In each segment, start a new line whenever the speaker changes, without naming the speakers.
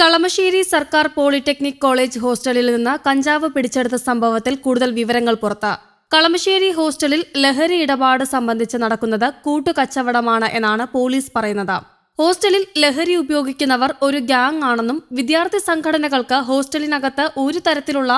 കളമശ്ശേരി സർക്കാർ polytechnic college ഹോസ്റ്റലിൽ നിന്ന് കഞ്ചാവ് പിടിച്ചെടുത്ത സംഭവത്തിൽ കൂടുതൽ വിവരങ്ങൾ പുറത്ത്. കളമശ്ശേരി ഹോസ്റ്റലിൽ ലഹരി ഇടപാട് സംബന്ധിച്ച് നടക്കുന്നത് കൂട്ടുകച്ചവടമാണ് എന്നാണ് പോലീസ് പറയുന്നത്. ഹോസ്റ്റലിൽ ലഹരി ഉപയോഗിക്കുന്നവർ ഒരു ഗ്യാങ് ആണെന്നും വിദ്യാർത്ഥി സംഘടനകൾക്ക് ഹോസ്റ്റലിനകത്ത് ഒരു തരത്തിലുള്ള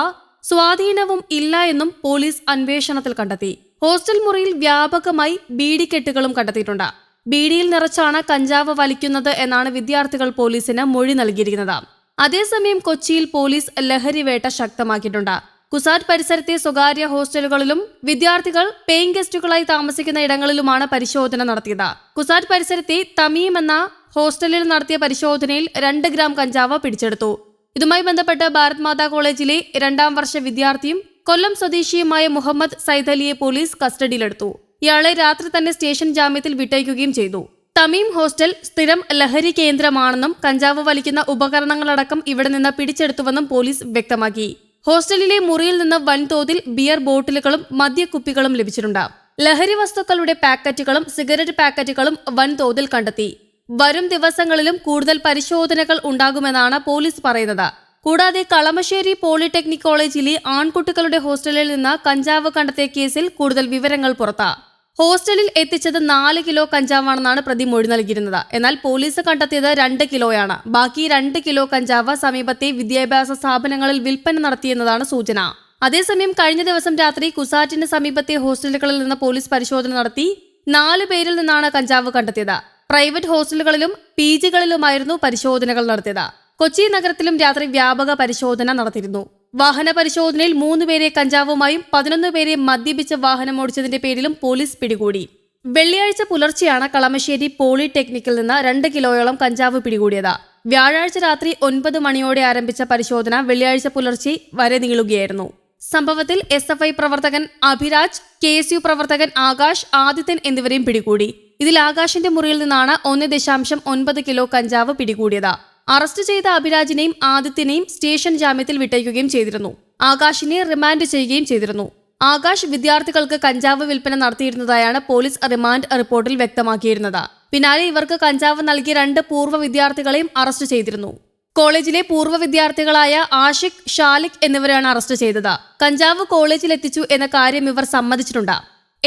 സ്വാധീനവും ഇല്ല എന്നും പോലീസ് അന്വേഷണത്തിൽ കണ്ടെത്തി. ഹോസ്റ്റൽ മുറിയിൽ വ്യാപകമായി ബീഡിക്കെട്ടുകളും കണ്ടെത്തിയിട്ടുണ്ട്. ബീഡിയിൽ നിറച്ചാണ് കഞ്ചാവ് വലിക്കുന്നത് എന്നാണ് വിദ്യാർത്ഥികൾ പോലീസിന് മൊഴി നൽകിയിരിക്കുന്നത്. അതേസമയം കൊച്ചിയിൽ പോലീസ് ലഹരി വേട്ട ശക്തമാക്കിയിട്ടുണ്ട്. കുസാറ്റ് പരിസരത്തെ സ്വകാര്യ ഹോസ്റ്റലുകളിലും വിദ്യാർത്ഥികൾ പേയിങ് ഗസ്റ്റുകളായി താമസിക്കുന്ന ഇടങ്ങളിലുമാണ് പരിശോധന നടത്തിയത്. കുസാറ്റ് പരിസരത്തെ തമീം എന്ന ഹോസ്റ്റലിൽ നടത്തിയ പരിശോധനയിൽ രണ്ട് ഗ്രാം കഞ്ചാവ് പിടിച്ചെടുത്തു. ഇതുമായി ബന്ധപ്പെട്ട് ഭാരത് മാതാ കോളേജിലെ രണ്ടാം വർഷ വിദ്യാർത്ഥിയും കൊല്ലം സ്വദേശിയുമായ മുഹമ്മദ് സൈദലിയെ പോലീസ് കസ്റ്റഡിയിലെടുത്തു. ഇയാളെ രാത്രി തന്നെ സ്റ്റേഷൻ ജാമ്യത്തിൽ വിട്ടയക്കുകയും ചെയ്തു. തമീം ഹോസ്റ്റൽ സ്ഥിരം ലഹരി കേന്ദ്രമാണെന്നും കഞ്ചാവ് വലിക്കുന്ന ഉപകരണങ്ങളടക്കം ഇവിടെ നിന്ന് പിടിച്ചെടുത്തുവെന്നും പോലീസ് വ്യക്തമാക്കി. ഹോസ്റ്റലിലെ മുറിയിൽ നിന്ന് വൻതോതിൽ ബിയർ ബോട്ടിലുകളും മദ്യക്കുപ്പികളും ലഭിച്ചിട്ടുണ്ട്. ലഹരി വസ്തുക്കളുടെ പാക്കറ്റുകളും സിഗരറ്റ് പാക്കറ്റുകളും വൻതോതിൽ കണ്ടെത്തി. വരും ദിവസങ്ങളിലും കൂടുതൽ പരിശോധനകൾ ഉണ്ടാകുമെന്നാണ് പോലീസ് പറയുന്നത്. കൂടാതെ കളമശ്ശേരി പോളിടെക്നിക് കോളേജിലെ ആൺകുട്ടികളുടെ ഹോസ്റ്റലിൽ നിന്ന് കഞ്ചാവ് കണ്ടെത്തിയ കേസിൽ കൂടുതൽ വിവരങ്ങൾ പുറത്ത്. ഹോസ്റ്റലിൽ എത്തിച്ചത് നാല് കിലോ കഞ്ചാവാണെന്നാണ് പ്രതി മൊഴി നൽകിയിരുന്നത്. എന്നാൽ പോലീസ് കണ്ടെത്തിയത് രണ്ട് കിലോയാണ്. ബാക്കി രണ്ട് കിലോ കഞ്ചാവ് സമീപത്തെ വിദ്യാഭ്യാസ സ്ഥാപനങ്ങളിൽ വിൽപ്പന നടത്തിയെന്നതാണ് സൂചന. അതേസമയം കഴിഞ്ഞ ദിവസം രാത്രി കുസാറ്റിന് സമീപത്തെ ഹോസ്റ്റലുകളിൽ നിന്ന് പോലീസ് പരിശോധന നടത്തി നാല് പേരിൽ നിന്നാണ് കഞ്ചാവ് കണ്ടെത്തിയത്. പ്രൈവറ്റ് ഹോസ്റ്റലുകളിലും പി ജികളിലുമായിരുന്നു പരിശോധനകൾ നടത്തിയത്. കൊച്ചി നഗരത്തിലും രാത്രി വ്യാപക പരിശോധന നടത്തിയിരുന്നു. വാഹന പരിശോധനയിൽ മൂന്ന് പേരെ കഞ്ചാവുമായും പതിനൊന്ന് പേരെ മദ്യപിച്ച് വാഹനം ഓടിച്ചതിന്റെ പേരിലും പോലീസ് പിടികൂടി. വെള്ളിയാഴ്ച പുലർച്ചെയാണ് കളമശ്ശേരി പോളിടെക്നിക്കിൽ നിന്ന് രണ്ട് കിലോയോളം കഞ്ചാവ് പിടികൂടിയത്. വ്യാഴാഴ്ച രാത്രി ഒൻപത് മണിയോടെ ആരംഭിച്ച പരിശോധന വെള്ളിയാഴ്ച പുലർച്ചെ വരെ നീളുകയായിരുന്നു. സംഭവത്തിൽ എസ് എഫ് ഐ പ്രവർത്തകൻ അഭിരാജ് കെ എസ് യു പ്രവർത്തകൻ ആകാശ് ആദിത്യൻ എന്നിവരെയും പിടികൂടി. ഇതിൽ ആകാശിന്റെ മുറിയിൽ നിന്നാണ് ഒന്ന് ദശാംശം ഒൻപത് കിലോ കഞ്ചാവ് പിടികൂടിയത്. അറസ്റ്റ് ചെയ്ത അഭിരാജിനെയും ആദിത്യനെയും സ്റ്റേഷൻ ജാമ്യത്തിൽ വിട്ടയക്കുകയും ചെയ്തിരുന്നു. ആകാശിനെ റിമാൻഡ് ചെയ്യുകയും ചെയ്തിരുന്നു. ആകാശ് വിദ്യാർത്ഥികൾക്ക് കഞ്ചാവ് വിൽപ്പന നടത്തിയിരുന്നതായാണ് പോലീസ് റിമാൻഡ് റിപ്പോർട്ടിൽ വ്യക്തമാക്കിയിരുന്നത്. പിന്നാലെ ഇവർക്ക് കഞ്ചാവ് നൽകിയ രണ്ട് പൂർവ വിദ്യാർത്ഥികളെയും അറസ്റ്റ് ചെയ്തിരുന്നു. കോളേജിലെ പൂർവ വിദ്യാർത്ഥികളായ ആഷിഖ് ഷാലിഖ് എന്നിവരാണ് അറസ്റ്റ് ചെയ്തത്. കഞ്ചാവ് കോളേജിൽ എത്തിച്ചു എന്ന കാര്യം ഇവർ സമ്മതിച്ചിട്ടുണ്ട്.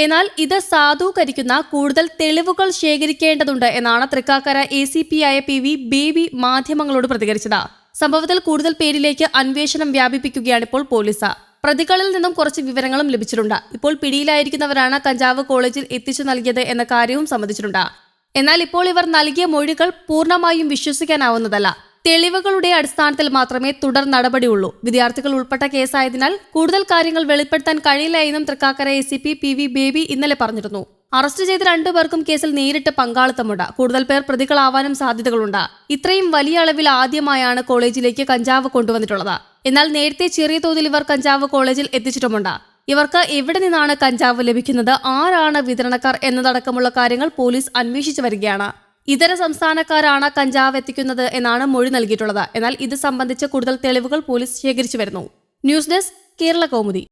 എന്നാൽ ഇത് സാധൂകരിക്കുന്ന കൂടുതൽ തെളിവുകൾ ശേഖരിക്കേണ്ടതുണ്ട് എന്നാണ് തൃക്കാക്കര എ സി പി ആയ പി വി ബേബി മാധ്യമങ്ങളോട് പ്രതികരിച്ചത്. സംഭവത്തിൽ കൂടുതൽ പേരിലേക്ക് അന്വേഷണം വ്യാപിപ്പിക്കുകയാണ് ഇപ്പോൾ പോലീസ്. പ്രതികളിൽ നിന്നും കുറച്ച് വിവരങ്ങളും ലഭിച്ചിട്ടുണ്ട്. ഇപ്പോൾ പിടിയിലായിരിക്കുന്നവരാണ് കഞ്ചാവ് കോളേജിൽ എത്തിച്ചു നൽകിയത് എന്ന കാര്യവും സമ്മതിച്ചിട്ടുണ്ട് എന്നാൽ ഇപ്പോൾ ഇവർ നൽകിയ മൊഴികൾ പൂർണമായും വിശ്വസിക്കാനാവുന്നതല്ല. തെളിവുകളുടെ അടിസ്ഥാനത്തിൽ മാത്രമേ തുടർ നടപടിയുള്ളൂ. വിദ്യാർത്ഥികൾ ഉൾപ്പെട്ട കേസായതിനാൽ കൂടുതൽ കാര്യങ്ങൾ വെളിപ്പെടുത്താൻ കഴിയില്ല എന്നും Thrikkakara A C P P V Baby ഇന്നലെ പറഞ്ഞിരുന്നു. അറസ്റ്റ് ചെയ്ത രണ്ടുപേർക്കും കേസിൽ നേരിട്ട് പങ്കാളിത്തമുണ്ട്. കൂടുതൽ പേർ പ്രതികളാവാനും സാധ്യതകളുണ്ട്. ഇത്രയും വലിയ അളവിൽ ആദ്യമായാണ് കോളേജിലേക്ക് കഞ്ചാവ് കൊണ്ടുവന്നിട്ടുള്ളത്. എന്നാൽ നേരത്തെ ചെറിയ തോതിൽ ഇവർ കഞ്ചാവ് കോളേജിൽ എത്തിച്ചിട്ടുമുണ്ട്. ഇവർക്ക് എവിടെ നിന്നാണ് കഞ്ചാവ് ലഭിക്കുന്നത്? ആരാണ് വിതരണക്കാർ എന്നതടക്കമുള്ള കാര്യങ്ങൾ പോലീസ് അന്വേഷിച്ചു വരികയാണ്. ഇതര സംസ്ഥാനക്കാരാണ് കഞ്ചാവ് എത്തിക്കുന്നത് എന്നാണ് മൊഴി നൽകിയിട്ടുള്ളത്. എന്നാൽ ഇത് സംബന്ധിച്ച് കൂടുതൽ തെളിവുകൾ പോലീസ് ശേഖരിച്ചു വരുന്നു. News desk Kerala Kaumudi.